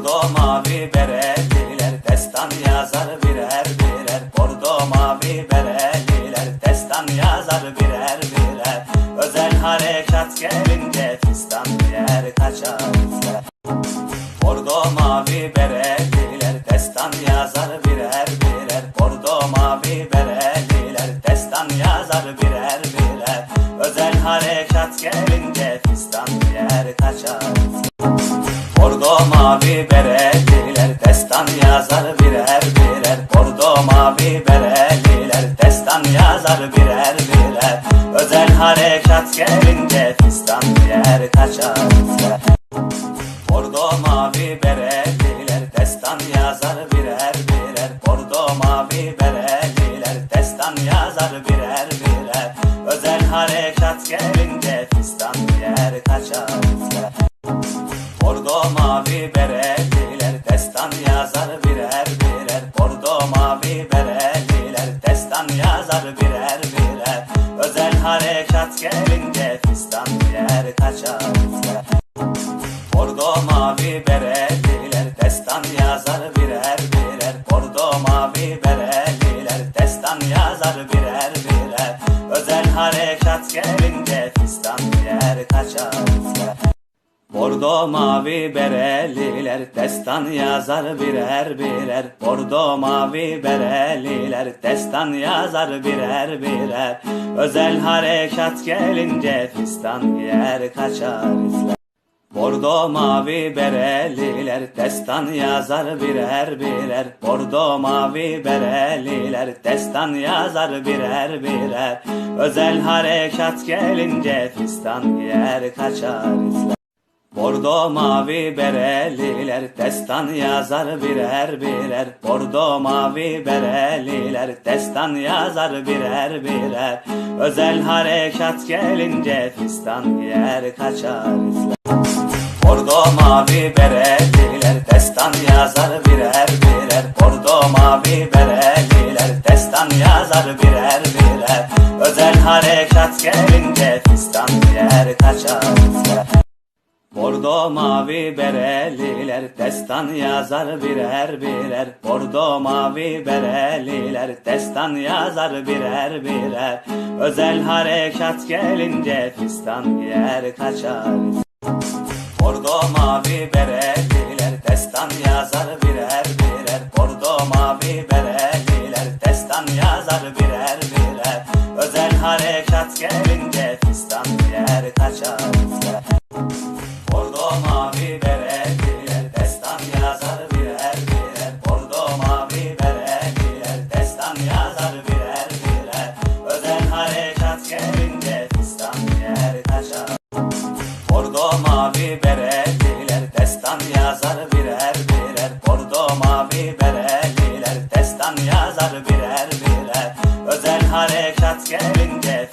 Bordo mavi bereliler destan yazar birer birer. Bordo mavi bereliler destan yazar birer birer. Özel harekat gelince fistan yer kaçar izler Bordo mavi bereliler destan yazar birer birer. Bordo mavi bereliler mavi bereliler destan yazar birer birer. Bordo mavi bereliler destan yazar birer birer. Özel harekat gelince fistan yer kaçar izler Bordo mavi bereliler destan yazar birer birer. Bordo mavi bereliler destan yazar birer birer. Özel harekat gelince fistan yer kaçar Bordo mavi bereliler destan yazar birer birer. Bordo mavi bereliler destan yazar birer birer. Özel harekat gelince fistan yer kaçar izler Bordo mavi bereliler destan yazar birer birer. Bordo mavi bereliler destan yazar birer birer. Özel harekat gelince fistan yer kaçar Bordo mavi bereliler destan yazar birer birer. Bordo mavi bereliler destan yazar birer birer. Özel harekat gelince fistan yer kaçar izler. Bordo mavi bereliler destan yazar birer birer. Bordo mavi bereliler destan yazar birer birer. Özel harekat gelince fistan yer kaçar izler Bordo mavi bereliler destan yazar birer birer. Bordo mavi bereliler destan yazar birer birer. Özel harekat gelince fistan yer kaçar izler Bordo mavi bereliler destan yazar birer birer. Bordo mavi bereliler destan yazar birer birer. Özel harekat gelince fistan yer kaçar izler Bordo mavi bereliler destan yazar birer birer. Bordo mavi bereliler destan yazar birer birer. Özel harekat gelince fistan yer kaçar. Bordo mavi bereliler destan yazar birer birer. Bordo mavi bereliler destan yazar birer mavi bereliler destan yazar birer birer. Bordo mavi bereliler destan yazar birer birer. Özel harekat gelince